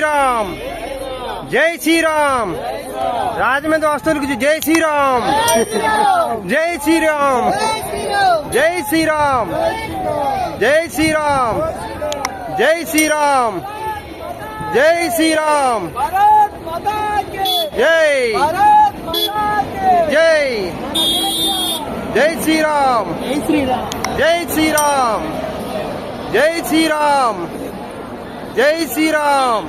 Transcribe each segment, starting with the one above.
శ్రీరామ్ జై శ్రీరామ్ రాజమండ్రి వస్తువులకు జై శ్రీరామ్ జై శ్రీరామ్ జై శ్రీరామ్ జై శ్రీరామ్ జై శ్రీరామ్ జై శ్రీరామ్ జై జై జై శ్రీరామ్ జై శ్రీరామ్ జై శ్రీరామ్ జై శ్రీరామ్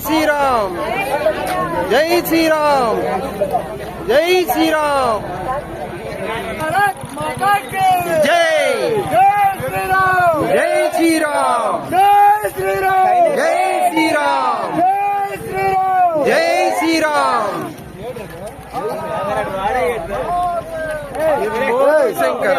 శ్రీరామ్ జై శ్రీరామ్. జై శ్రీరామ్. జై శ్రీరామ్. జై. శ్రీరామ్. జై శ్రీరామ్. జై శ్రీరామ్. జై శ్రీరామ్ శంకర.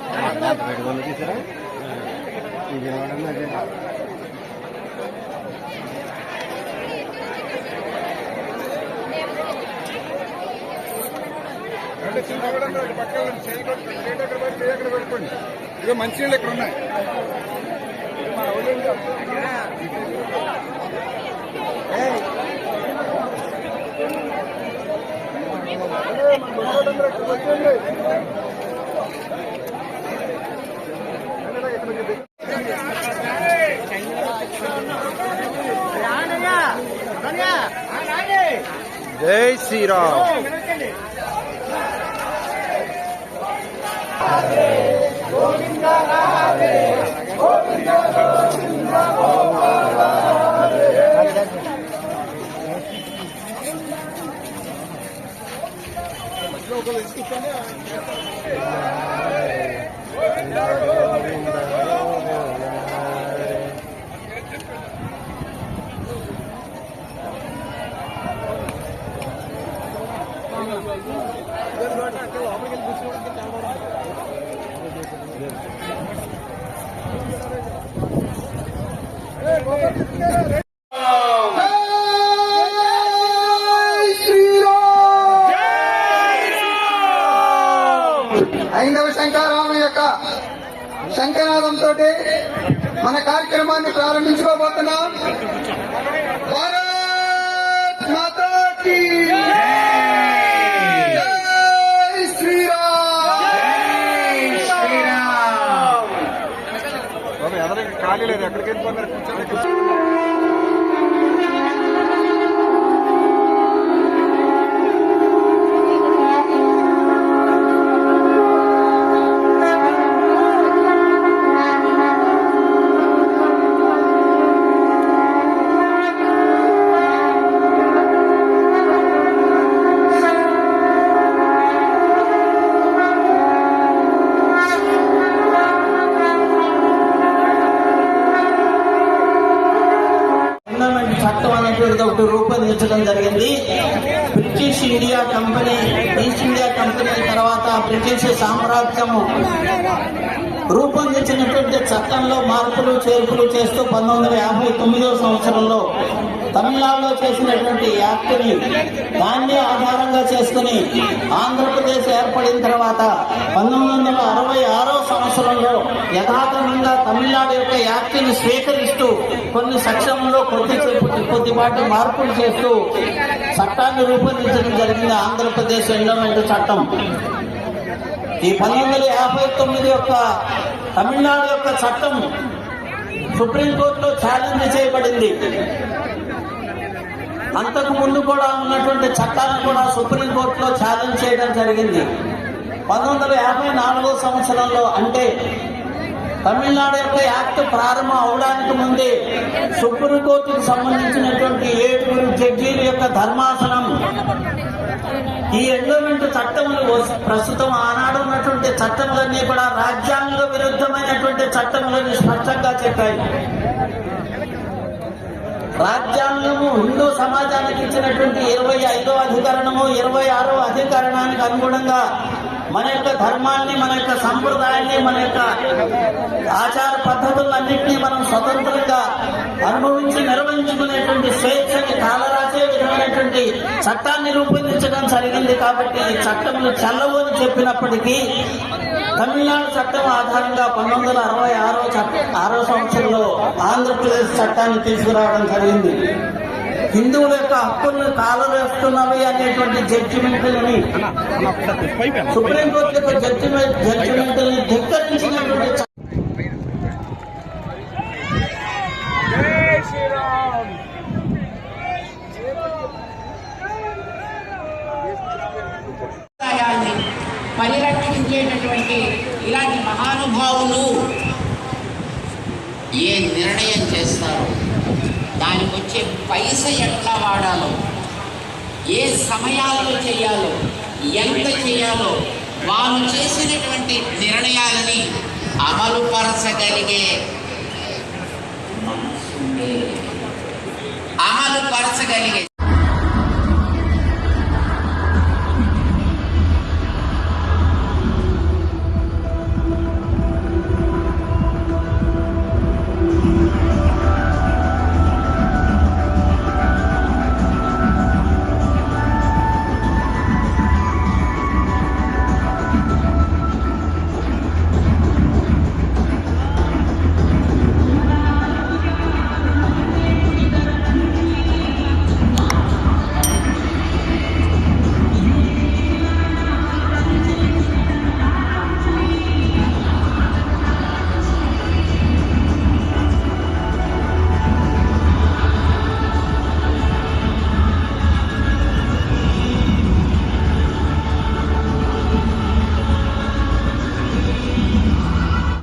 ఇక మంచినీళ్ళు ఇక్కడ ఉన్నాయి They श्री राम Gracias. ఐదవ శంకరామ యొక్క శంఖనాదంతో మన కార్యక్రమాన్ని ప్రారంభించుకోబోతున్నాం. భారత్ మాతా que poder escuchar అనేటువంటిది ఒకటి రూపొందించడం జరిగింది. British India company East India company British British సామ్రాజ్యము రూపొందించినటువంటి చట్టంలో మార్పులు చేర్పులు చేస్తూ పంతొమ్మిది వందల యాభై తొమ్మిదో సంవత్సరంలో తమిళనాడులో చేసినటువంటి యాక్ట్ని దాన్ని ఆధారంగా చేసుకుని ఆంధ్రప్రదేశ్ ఏర్పడిన తర్వాత పంతొమ్మిది వందల అరవై ఆరో సంవత్సరంలో యథాతథంగా తమిళనాడు యొక్క యాక్ట్ని స్వీకరిస్తూ కొన్ని సెక్షన్లలో కొద్ది కొద్దిపాటి మార్పులు చేస్తూ చట్టాన్ని రూపొందించడం జరిగింది ఆంధ్రప్రదేశ్ ఎండోమెంట్ చట్టం. ఈ పంతొమ్మిది వందల యాభై తొమ్మిది యొక్క తమిళనాడు యొక్క చట్టం సుప్రీంకోర్టులో ఛాలెంజ్ చేయబడింది. అంతకు ముందు కూడా ఉన్నటువంటి చట్టాలను కూడా సుప్రీంకోర్టులో ఛాలెంజ్ చేయడం జరిగింది. పంతొమ్మిది వందల యాభై నాలుగో సంవత్సరంలో అంటే తమిళనాడు యొక్క యాక్ట్ ప్రారంభం అవడానికి ముందే సుప్రీంకోర్టుకు సంబంధించినటువంటి ఏడుగురు జడ్జీల యొక్క ధర్మాసనం ఈ ఎండోమెంట్ చట్టములు ప్రస్తుతం ఆనాడు ఉన్నటువంటి చట్టములన్నీ కూడా రాజ్యాంగ విరుద్ధమైనటువంటి చట్టములని స్పష్టంగా చెప్పాయి. రాజ్యాంగము హిందూ సమాజానికి ఇచ్చినటువంటి ఇరవై ఐదో అధికరణము ఇరవై ఆరో అధికరణానికి అనుగుణంగా మన యొక్క ధర్మాన్ని మన యొక్క సంప్రదాయాన్ని మన యొక్క ఆచార పద్ధతులన్నింటినీ మనం స్వతంత్రంగా అనుభవించి నిర్వహించుకునేటువంటి స్వేచ్ఛని కాలరాసే విధమైనటువంటి చట్టాన్ని రూపొందించడం జరిగింది కాబట్టి ఈ చట్టములు చెల్లవు అని చెప్పినప్పటికీ తమిళనాడు చట్టం ఆధారంగా పంతొమ్మిది వందల అరవై ఆరో చట్ట ఆరో సంవత్సరంలో ఆంధ్రప్రదేశ్ చట్టాన్ని తీసుకురావడం జరిగింది. హిందువుల యొక్క హక్కులను కాలరేస్తున్నవి అనేటువంటి జడ్జిమెంట్లని సుప్రీంకోర్టు యొక్క జడ్జిమెంట్ జడ్జిమెంట్ని ధిక్కరించినటువంటి చట్టం పరిరక్షించేటటువంటి ఇలాంటి మహానుభావులు ఏ నిర్ణయం చేస్తారో? దానికి వచ్చే పైస ఎట్లా వాడాలో? ఏ సమయాల్లో చేయాలో? ఎంత చేయాలో? వారు చేసినటువంటి నిర్ణయాలని అమలుపరచగలిగే అమలుపరచగలిగే